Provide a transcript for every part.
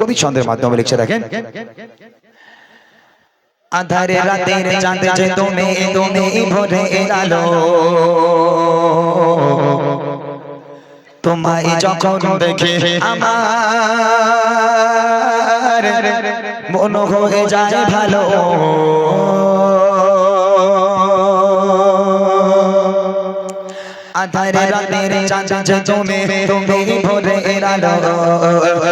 কবি ছন্দের মাধ্যমে লিখছে দেখেন। আধারে রাতের চাঁদ যে তুমি তুমি ভরে আলো তোমায় যখন দেখে আমার মন হয়ে যায় ভালো। আধারে রাতের চাঁদ যে তুমি ভরে আলো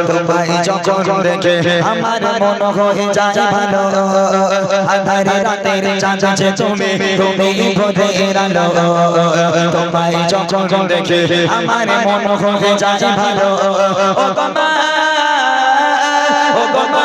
তোমায় যখন দেখে আমার মন হয়ে যায় ভালো। আধারে রাতের চাঁদ যে তুমি ভরে আলো তোমায় যখন দেখে আমার মন হয়ে যায় ভালো। ও গমা ও গমা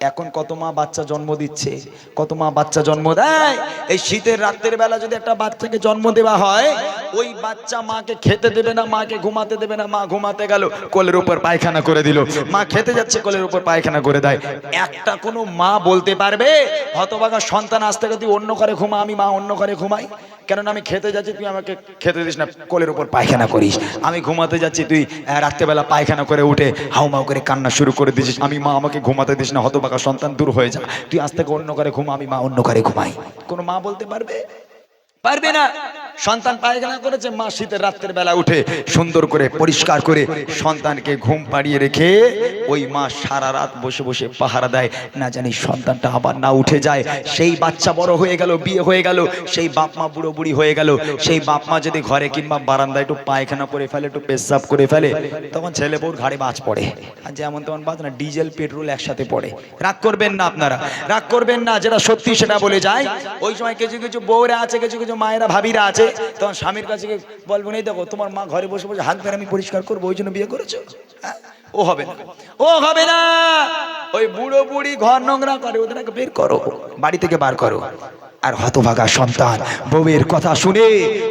এখন কত মা বাচ্চা জন্ম দিচ্ছে? কত মা বাচ্চা জন্ম দেয়? এই শীতের রাত্রের বেলা যদি একটা বাচ্চাকে জন্ম দেওয়া হয় ওই বাচ্চা মাকে খেতে দেবে না, মাকে ঘুমাতে দেবে না, মা ঘুমাতে গেল, কোলের উপর পায়খানা করে দিল। মা খেতে যাচ্ছে, কোলের উপর পায়খানা করে দেয়। একটা কোনো মা বলতে পারবে, হতভাগা সন্তান আসতে গেলে তুই অন্য করে ঘুমা, আমি মা অন্য করে ঘুমাই। কেননা আমি খেতে যাচ্ছি, তুই আমাকে খেতে দিস না, কোলের উপর পায়খানা করিস। আমি ঘুমাতে যাচ্ছি, তুই রাত্রেবেলা পায়খানা করে উঠে হাউমাউ করে কান্না শুরু করে দিছিস। আমি মা আমাকে ঘুমাতে দিস না হতবাকা সন্তান দূর হয়ে যা। তুই আজ থেকে অন্য করে ঘুমা, আমি মা অন্য করে ঘুমাই। কোনো মা বলতে পারবে? পারবে না। সন্তান পায়খানা করেছে, মা শীতের রাত্রের বেলা উঠে সুন্দর করে পরিষ্কার করে সন্তানকে ঘুম পাড়িয়ে রেখে ওই মা সারা রাত বসে বসে পাহারা দেয়। না জানি সন্তানটা আবার না উঠে যায়। সেই বাচ্চা বড় হয়ে গেল, বিয়ে হয়ে গেল, সেই বাপ মা বুড়ো বুড়ি হয়ে গেল। সেই বাপ মা যদি ঘরে কিংবা বারান্দায় একটু পায়খানা করে ফেলে, একটু পেশাব করে ফেলে, তখন ছেলে বউর ঘাড়ে বাজ পড়ে। আর যেমন তেমন বাজ না, ডিজেল, পেট্রোল একসাথে পড়ে। রাগ করবেন না আপনারা। রাগ করবেন না, যেটা সত্যি সেটা বলে যায়। ওই সময় কিছু কিছু বউরা আছে, কিছু কিছু মায়েরা, ভাবিরা আছে। তখন স্বামীর কাছে বলব নেই দেখো, তোমার মা ঘরে বসে বসে হাত আমি পরিষ্কার করব, ওই জন্য বিয়ে করেছ? হ্যাঁ? ও হবে না। ও হবে না। ওই বুড়ো বুড়ি ঘর নোংরা করে ওদেরকে বের করো। বাড়ি থেকে বার করো। আর হতভাগা সন্তান। বউয়ের কথা শুনে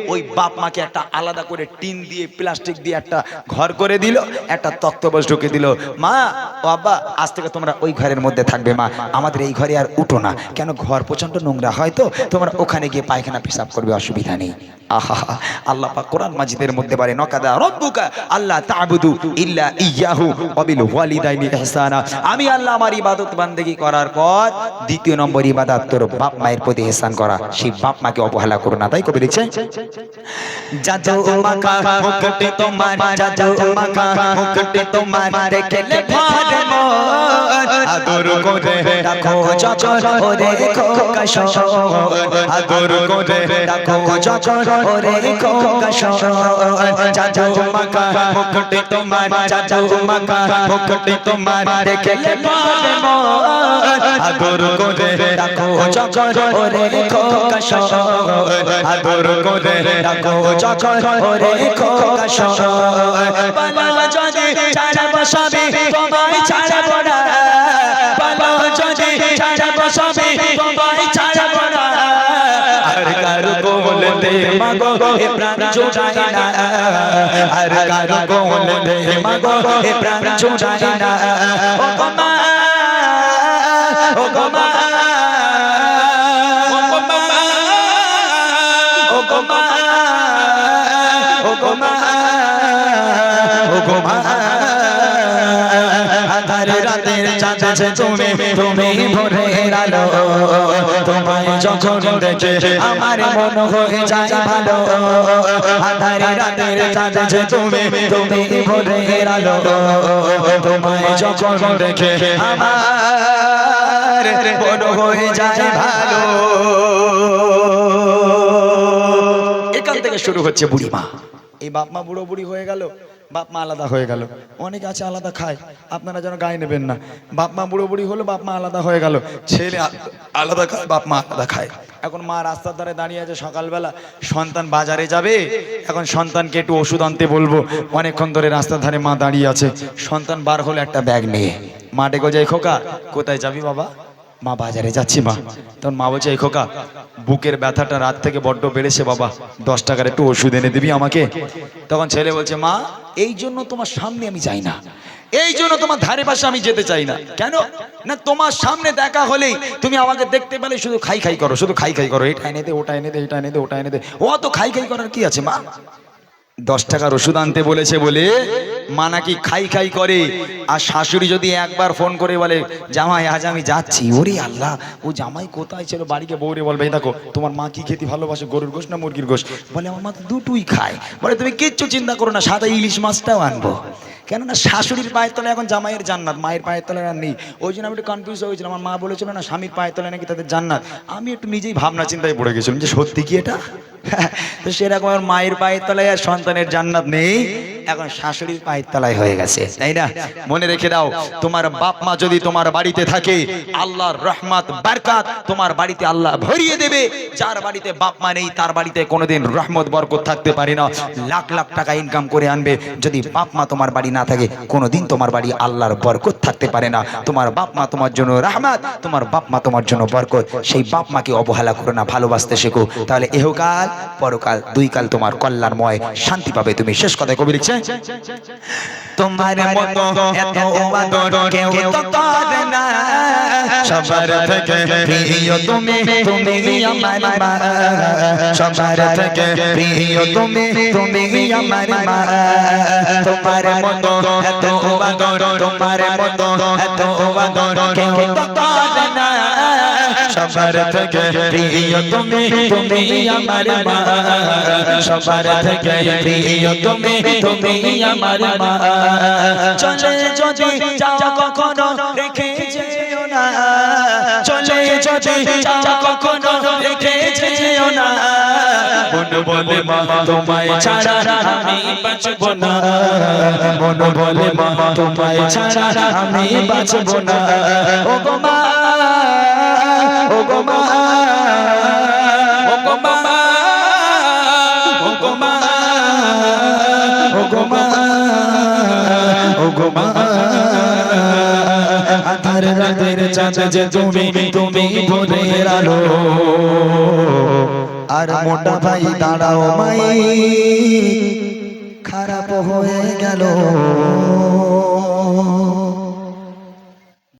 ওই বাপ মাকে একটা আলাদা করে টিন দিয়ে, প্লাস্টিক দিয়ে একটা ঘর করে দিল, একটা তক্তবস ঢুকে দিল। মা, ও আব্বা, আজ থেকে তোমরা ওই ঘরের মধ্যে থাকবে মা। আমাদের এই ঘরে আর উঠো না। কেন ঘর প্রচণ্ড নোংরা হয় তো? তোমরা ওখানে গিয়ে পায়খানা পেশাব করবে, অসুবিধা নেই। আহা আল্লাহ পাক কোরআন মাজিদের মধ্যে বলে, নকাদা রব্বুকা আল্লাহ তা'বুদু ইল্লা ইয়াহু ওয়া বিল ওয়ালিদাইনি ইহসানা। আমি আল্লাহ আমার ইবাদত বান্দেগি করার পর দ্বিতীয় নম্বর ইবাদত তোর বাপ মায়ের প্রতি ইহসান করা। সেই বাপ মাকে অবহেলা করো না তাই কবি লিখছে মুকুটে তোমার ওরে খোকাশ আদর করে রাখো যখন ওরে খোকাশ পালা যদি ছাড়ব সবে তোমায় ছাড়ব না। পালা যদি ছাড়ব সবে তোমায় ছাড়ব না। আর কারও বলতে মাগো, এ প্রাণ জোড়াই না। আর কারও বলতে মাগো, এ প্রাণ জোড়াই না। ও গো মা, ও গো মা। ও গো মা আধারে রাতের চাঁদ তুমি তুমি ভোরে তোমায় যখন দেখে, আমার মন হয়ে যায় ভালো। আধারে রাতের তুমি তুমি আলো তোমায় যখন দেখে আমার মন হয়ে যায় ভালো শুরু হচ্ছে বুড়ি মা এই বাপ মা বুড়ো বুড়ি হয়ে গেল, বাপ মা আলাদা হয়ে গেল। অনেকে আছে আলাদা খায়, আপনারা যেন গায়ে নেবেন না। বাপ মা বুড়ো বুড়ি হলো, বাপ মা আলাদা হয়ে গেল। ছেলে আলাদা খায়, বাপ মা আলাদা খায়। এখন মা রাস্তার ধারে দাঁড়িয়ে আছে সকালবেলা, সন্তান বাজারে যাবে, এখন সন্তানকে একটু ওষুধ আনতে বলব। অনেকক্ষণ ধরে রাস্তার ধারে মা দাঁড়িয়ে আছে। সন্তান বার হলো একটা ব্যাগ নিয়ে। মা ডেকে যায় খোকা, কোথায় যাবি বাবা? মা বাজারে যাচ্ছি মা। তখন মা বলছে, এই খোকা, বুকের ব্যথাটা রাত থেকে বড্ড বেড়েছে বাবা। দশ টাকার একটু ওষুধ এনে দিবি আমাকে। তখন ছেলে বলছে, মা, এই জন্য তোমার সামনে আমি যাই না। এই জন্য তোমার ধারে পাশে আমি যেতে চাই না। কেন? না, তোমার সামনে দেখা হলেই তুমি আমাকে দেখতে পেলে, শুধু খাই খাই করো, শুধু খাই খাই করো। এটা এনে দে, ওটা এনে দে, এটা এনে দে, ওটা এনে দে। ও তো খাই খাই করার কি আছে, মা? দশ টাকার ওষুধ আনতে বলেছে বলে মা নাকি খাই খাই করে। আর শাশুড়ি যদি একবার ফোন করে বলে, জামাই, আজ আমি যাচ্ছি। ওরে আল্লাহ, ও জামাই কোথায় ছিল? বাড়িকে বৌরে বলবে দেখো, তোমার মা কি খেতে ভালোবাসে? গরুর গোশ না মুরগির গোশ? বলে, আমার মা দুটোই খায়। বলে, তুমি কিচ্ছু চিন্তা করো না, সাদা ইলিশ মাছটাও আনব। কেননা শাশুড়ির পায়ের তলায় এখন জামাইয়ের জান্নাত, মায়ের পায়ের তলায় আর নেই। ওই জন্য আমি একটু কনফিউজ হয়েছিলাম আমার মা বলেছিল না, স্বামীর পায়ের তলায় নাকি তাদের জান্নাত। আমি একটু নিজেই ভাবনা চিন্তায় পড়ে গেছিলাম যে সত্যি কি এটা? তো সেরকম আমার মায়ের পায়ের তলায় আর সন্তানের জান্নাত নেই। এখন শাশুড়ির পায়ের তলায় হয়ে গেছে, তাই না? মনে রেখে দাও, তোমার বাপ মা যদি তোমার বাড়িতে থাকে, আল্লাহর রহমত, বারকাত তোমার বাড়িতে আল্লাহ ভরিয়ে দেবে। যার বাড়িতে বাপ মা নেই, তার বাড়িতে কোনোদিন রহমত, বরকত থাকতে পারে না। লাখ লাখ টাকা ইনকাম করে আনবে। যদি বাপ মা তোমার বাড়ি না থাকে, কোনোদিন তোমার বাড়ি আল্লাহর বরকত থাকতে পারে না। তোমার বাপ মা তোমার জন্য রহমত, তোমার বাপ মা তোমার জন্য বরকত। সেই বাপ মাকে অবহেলা করো না, ভালোবাসতে শেখো। তাহলে এহকাল, পরকাল, দুই কাল তোমার কল্যাণময় শান্তি পাবে তুমি। শেষ কথায় কবি লিখছে তোমার মতো এত আদর কেউ তো করে না। সবার থেকে প্রিয় তুমি তুমি আমার মা। সবার থেকে প্রিয় তুমি তুমি আমার মা। তোমার মতো এত আদর তোমার মতো এত আদর কেউ তো করে না। সবার থেকে প্রিয় তুমি তুমি আমার মা। সবার থেকে প্রিয় তুমি তুমি আমার মা। চলে যদি যাও কখনো রেখে যেও না। চলে যদি যাও কখনো রেখে যেও না। মন বলে মা, তোমায় ছাড়া আমি বাঁচব না। মন বলে মা, তোমায় ছাড়া আমি বাঁচব না। ও মা ও গো মা ও গো মা ও গো মা ও গো মা ও গো মা আধার রাতের চাঁদ যে তুমি আর মোটা ভাই দাঁড়াও মাই খারাপ হয়ে গেল